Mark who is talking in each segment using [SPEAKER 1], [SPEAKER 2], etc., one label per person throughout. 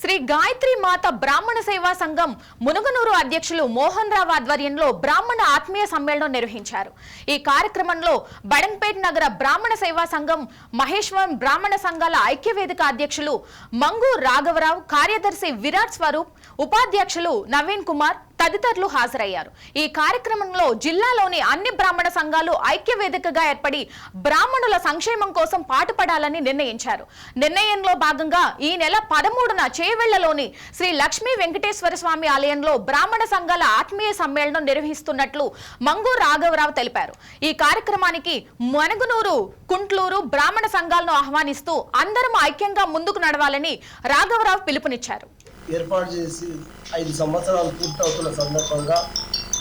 [SPEAKER 1] శ్రీ గాయత్రి మాత బ్రాహ్మణ సేవా సంఘం మునుగనూరు అధ్యక్షులు మోహన్ రావు ఆధ్వర్యంలో బ్రాహ్మణ ఆత్మీయ సమ్మేళనం నిర్వహించారు. ఈ కార్యక్రమంలో బడంపేట్ నగర బ్రాహ్మణ సేవా సంఘం మహేశ్వరం బ్రాహ్మణ సంఘాల ఐక్యవేదిక అధ్యక్షులు మంగు రాఘవరావు కార్యదర్శి విరాట్ స్వరూప్ ఉపాధ్యక్షులు నవీన్ కుమార్ తదితరులు హాజరయ్యారు. ఈ కార్యక్రమంలో జిల్లాలోని అన్ని బ్రాహ్మణ సంఘాలు ఐక్య వేదికగా ఏర్పడి బ్రాహ్మణుల సంక్షేమం కోసం పాటుపడాలని నిర్ణయించారు. నిర్ణయంలో భాగంగా ఈ నెల పదమూడున చేవెళ్ళలోని శ్రీ లక్ష్మీ వెంకటేశ్వర స్వామి ఆలయంలో బ్రాహ్మణ సంఘాల ఆత్మీయ సమ్మేళనం నిర్వహిస్తున్నట్లు మంగు రాఘవరావు తెలిపారు. ఈ కార్యక్రమానికి మనగునూరు కుంట్లూరు బ్రాహ్మణ సంఘాలను ఆహ్వానిస్తూ అందరం ఐక్యంగా ముందుకు నడవాలని రాఘవరావు పిలుపునిచ్చారు.
[SPEAKER 2] ఏర్పాటు చేసి ఐదు సంవత్సరాలు పూర్తవుతున్న సందర్భంగా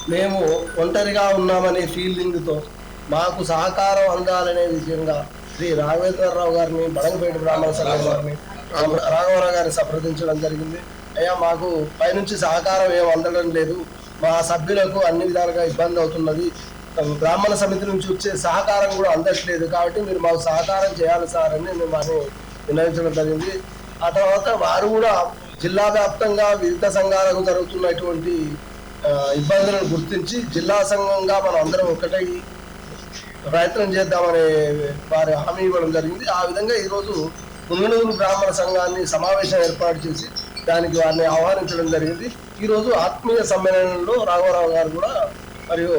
[SPEAKER 2] మేము ఒంటరిగా ఉన్నామనే ఫీలింగ్తో మాకు సహకారం అందాలనే విషయంగా శ్రీ రాఘవేంద్రరావు గారిని బడంగపేట బ్రాహ్మణ సంఘం గారిని రామ- రాఘవరావు గారిని సంప్రదించడం జరిగింది. అయ్యా మాకు పైనుంచి సహకారం ఏం అందడం లేదు. మా సభ్యులకు అన్ని విధాలుగా ఇబ్బంది అవుతున్నది. బ్రాహ్మణ సమితి నుంచి వచ్చే సహకారం కూడా అందట్లేదు కాబట్టి మీరు మాకు సహకారం చేయాలి సార్ అని మేము అని విన్నవించడం జరిగింది. ఆ తర్వాత వారు కూడా జిల్లా వ్యాప్తంగా వివిధ సంఘాలకు జరుగుతున్నటువంటి ఇబ్బందులను గుర్తించి జిల్లా సంఘంగా మనం అందరం ఒకటై ప్రయత్నం చేద్దామనే వారి హామీ ఇవ్వడం జరిగింది. ఆ విధంగా ఈరోజు పుంగనూరు బ్రాహ్మణ సంఘాన్ని సమావేశం ఏర్పాటు చేసి దానికి వారిని ఆహ్వానించడం జరిగింది. ఈరోజు ఆత్మీయ సమ్మేళనంలో రాఘవరావు గారు కూడా మరియు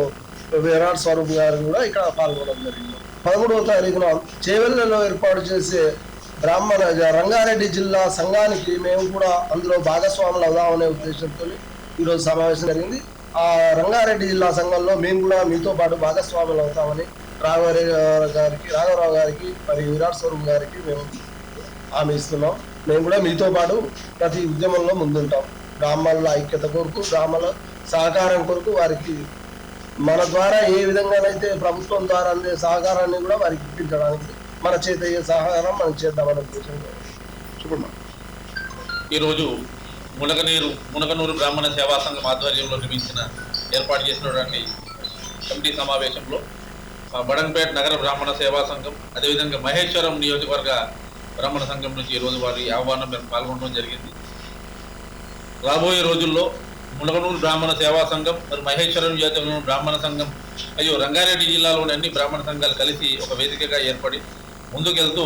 [SPEAKER 2] విరాట్ స్వరూప్ గారు కూడా ఇక్కడ పాల్గొనడం జరిగింది. పదమూడవ తారీఖున చేవెళ్ళలో ఏర్పాటు చేసే బ్రాహ్మణ రంగారెడ్డి జిల్లా సంఘానికి మేము కూడా అందులో భాగస్వాములు అవుదామనే ఉద్దేశంతో ఈరోజు సమావేశం జరిగింది. ఆ రంగారెడ్డి జిల్లా సంఘంలో మేము కూడా మీతో పాటు భాగస్వాములు అవుతామని రాఘవరావు గారికి రాఘవరావు గారికి మరియు విరాట్ స్వరూప్ గారికి మేము హామీ ఇస్తున్నాం. మేము కూడా మీతో పాటు ప్రతి ఉద్యమంలో ముందుంటాం. బ్రాహ్మణుల ఐక్యత కొరకు బ్రాహ్మణుల సహకారం కొరకు వారికి మన ద్వారా ఏ విధంగానైతే ప్రభుత్వం ద్వారా అందే సహకారాన్ని కూడా వారికి ఇప్పించడానికి మన చేత అయ్యే సహకారం మనం చేద్దామనే ఉద్దేశంతో.
[SPEAKER 3] ఈరోజు మునగనీరు మునగనూరు బ్రాహ్మణ సేవా సంఘం ఆధ్వర్యంలో నిర్మించిన ఏర్పాటు చేసినటువంటి కమిటీ సమావేశంలో బడంపేట నగర బ్రాహ్మణ సేవా సంఘం అదేవిధంగా మహేశ్వరం నియోజకవర్గ బ్రాహ్మణ సంఘం నుంచి ఈరోజు వారి ఆహ్వానం మేము పాల్గొనడం జరిగింది. రాబోయే రోజుల్లో మునగనూరు బ్రాహ్మణ సేవా సంఘం మరి మహేశ్వరం నియోజకవర్గం బ్రాహ్మణ సంఘం మరియు రంగారెడ్డి జిల్లాలోని అన్ని బ్రాహ్మణ సంఘాలు కలిసి ఒక వేదికగా ఏర్పడి ముందుకెళ్తూ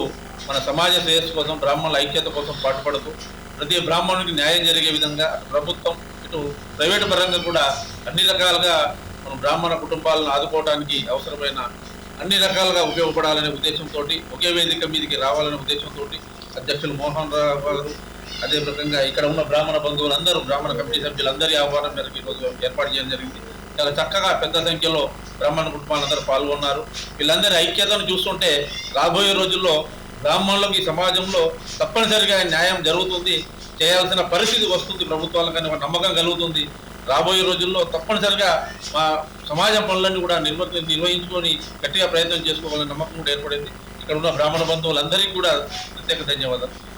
[SPEAKER 3] మన సమాజ శ్రేయస్సు కోసం బ్రాహ్మణుల ఐక్యత కోసం పాటుపడుతూ ప్రతి బ్రాహ్మణుడికి న్యాయం జరిగే విధంగా ప్రభుత్వం ఇటు ప్రైవేటు పరంగా కూడా అన్ని రకాలుగా మన బ్రాహ్మణ కుటుంబాలను ఆదుకోవడానికి అవసరమైన అన్ని రకాలుగా ఉపయోగపడాలనే ఉద్దేశంతో ఒకే వేదిక మీదకి రావాలనే ఉద్దేశంతో అధ్యక్షులు మోహన్ రావు గారు అదే రకంగా ఇక్కడ ఉన్న బ్రాహ్మణ బంధువులందరూ బ్రాహ్మణ కమిటీ సభ్యులందరి ఆహ్వానం మేరకు ఈరోజు ఏర్పాటు చేయడం జరిగింది. చాలా చక్కగా పెద్ద సంఖ్యలో బ్రాహ్మణ కుటుంబాలందరూ పాల్గొన్నారు. వీళ్ళందరి ఐక్యతను చూస్తుంటే రాబోయే రోజుల్లో బ్రాహ్మణులకు ఈ సమాజంలో తప్పనిసరిగా న్యాయం జరుగుతుంది. చేయాల్సిన పరిస్థితి వస్తుంది. ప్రభుత్వాలకు ఒక నమ్మకం కలుగుతుంది. రాబోయే రోజుల్లో తప్పనిసరిగా మా సమాజం పనులన్నీ కూడా నిర్వ నిర్వహించుకొని గట్టిగా ప్రయత్నం చేసుకోవాలనే నమ్మకం కూడా ఏర్పడింది. ఇక్కడ ఉన్న బ్రాహ్మణ బంధువులందరికీ కూడా ప్రత్యేక ధన్యవాదాలు.